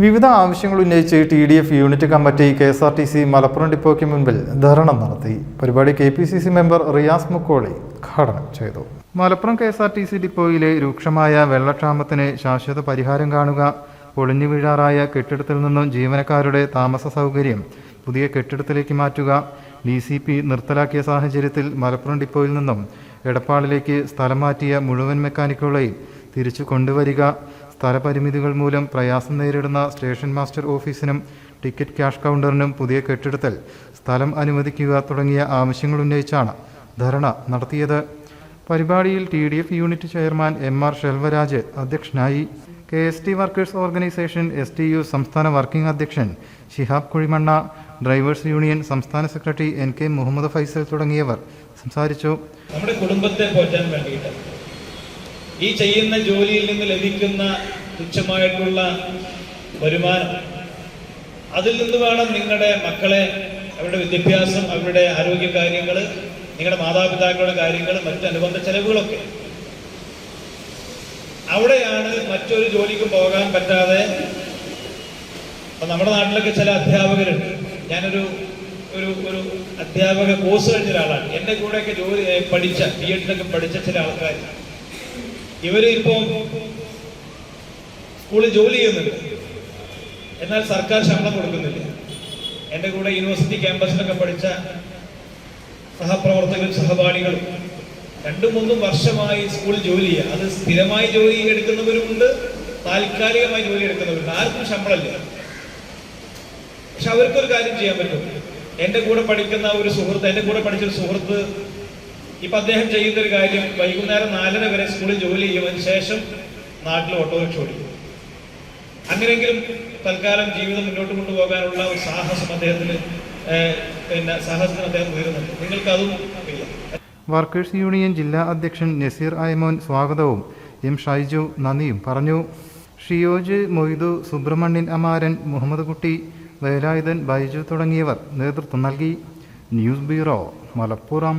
വിവിധ ആവശ്യങ്ങൾ ഉന്നയിച്ച് T D F unit committee K S R T C Malappuram ഡിപ്പോയ്ക്ക് മുൻപിൽ ധർണ നടത്തി. പരിപാടി K P C C member Riyas Mukkoli ഉദ്ഘാടനം ചെയ്തു. Malappuram K S R T C ഡിപ്പോയിലെ രൂക്ഷമായ വെള്ളക്ഷാമത്തിന് ശാശ്വത പരിഹാരം കാണുക പൊളിഞ്ഞു വീഴാറായ കെട്ടിടത്തിൽ നിന്നും ജീവനക്കാരുടെ താമസ സൗകര്യം പുതിയ കെട്ടിടത്തിലേക്ക് മാറ്റുക ഡി സി പി നിർത്തലാക്കിയ സാഹചര്യത്തിൽ മലപ്പുറം ഡിപ്പോയിൽ നിന്നും എടപ്പാളിലേക്ക് സ്ഥലം മാറ്റിയ മുഴുവൻ മെക്കാനിക്കുകളെയും തിരിച്ചു കൊണ്ടുവരിക സ്ഥലപരിമിതികൾ മൂലം പ്രയാസം നേരിടുന്ന സ്റ്റേഷൻ മാസ്റ്റർ ഓഫീസിനും ടിക്കറ്റ് ക്യാഷ് കൗണ്ടറിനും പുതിയ കെട്ടിടത്തിൽ സ്ഥലം അനുവദിക്കുക തുടങ്ങിയ ആവശ്യങ്ങൾ ഉന്നയിച്ചാണ് ധർണ നടത്തിയത്. പരിപാടിയിൽ T D F unit chairman M R Shelvaraj അധ്യക്ഷനായി. K S T workers organisation S T U സംസ്ഥാന വർക്കിംഗ് അധ്യക്ഷൻ ഷിഹാബ് കുഴിമണ്ണ ഡ്രൈവേഴ്സ് യൂണിയൻ സംസ്ഥാന secretary N K Muhammad Faisal തുടങ്ങിയവർ സംസാരിച്ചു. നമ്മുടെ കുടുംബത്തെ പോറ്റാൻ വേണ്ടിയിട്ട് ഈ ചെയ്യുന്ന ജോലിയിൽ നിന്ന് ലഭിക്കുന്ന തുച്ഛമായിട്ടുള്ള വരുമാനം അതിൽ നിന്ന് വേണം നിങ്ങളുടെ മക്കളെ അവരുടെ വിദ്യാഭ്യാസം അവരുടെ ആരോഗ്യ കാര്യങ്ങൾ നിങ്ങളുടെ മാതാപിതാക്കളുടെ കാര്യങ്ങൾ മറ്റ് അനുബന്ധ ചെലവുകളൊക്കെ. അവിടെയാണ് മറ്റൊരു ജോലിക്ക് പോകാൻ പറ്റാതെ അപ്പൊ നമ്മുടെ നാട്ടിലൊക്കെ ചില അധ്യാപകരുണ്ട്. ഞാനൊരു ഒരു ഒരു അധ്യാപക കോഴ്സ് കഴിഞ്ഞ ഒരാളാണ്. എന്റെ കൂടെയൊക്കെ ജോലി പഠിച്ച ബി എഡിലൊക്കെ പഠിച്ച ചില ആൾക്കാർ ഇവർ ഇപ്പോ സ്കൂളിൽ ജോലി ചെയ്യുന്നുണ്ട്. എന്നാൽ സർക്കാർ ശമ്പളം കൊടുക്കുന്നില്ല. എന്റെ കൂടെ യൂണിവേഴ്സിറ്റി ക്യാമ്പസിലൊക്കെ പഠിച്ച സഹപ്രവർത്തകരും സഹപാഠികളും രണ്ടു മൂന്നും വർഷമായി സ്കൂൾ ജോലി ചെയ്യുക. അത് സ്ഥിരമായി ജോലി എടുക്കുന്നവരുമുണ്ട് താൽക്കാലികമായി ജോലി എടുക്കുന്നവരുണ്ട്. ആർക്കും ശമ്പളമില്ല. പക്ഷെ അവർക്കൊരു കാര്യം ചെയ്യാൻ പറ്റും. എന്റെ കൂടെ പഠിക്കുന്ന ഒരു സുഹൃത്ത് എന്റെ കൂടെ പഠിച്ച ഒരു സുഹൃത്ത് ഇപ്പൊ അദ്ദേഹം ചെയ്യുന്ന ഒരു കാര്യം വൈകുന്നേരം നാലര വരെ സ്കൂളിൽ ജോലി ചെയ്യും അതിന് ശേഷം നാട്ടിൽ ഓട്ടോറിക്ഷ ഓടിക്കും. അങ്ങനെയെങ്കിലും തൽക്കാലം ജീവിതം മുന്നോട്ട് കൊണ്ടുപോകാനുള്ള ഒരു സാഹസം അദ്ദേഹത്തിന് പിന്നെ സാഹസത്തിന് അദ്ദേഹം ഉയരുന്നുണ്ട്. നിങ്ങൾക്ക് അതും ഇല്ല. വർക്കേഴ്സ് യൂണിയൻ ജില്ലാ അധ്യക്ഷൻ നസീർ അയമോൻ സ്വാഗതവും. എം ഷൈജു നന്ദിയും പറഞ്ഞു. ഷിയോജ് മൊയ്തു സുബ്രഹ്മണ്യൻ അമാരൻ മുഹമ്മദ് കുട്ടി വേലായുധൻ ബൈജു തുടങ്ങിയവർ നേതൃത്വം നൽകി. News bureau Malappuram.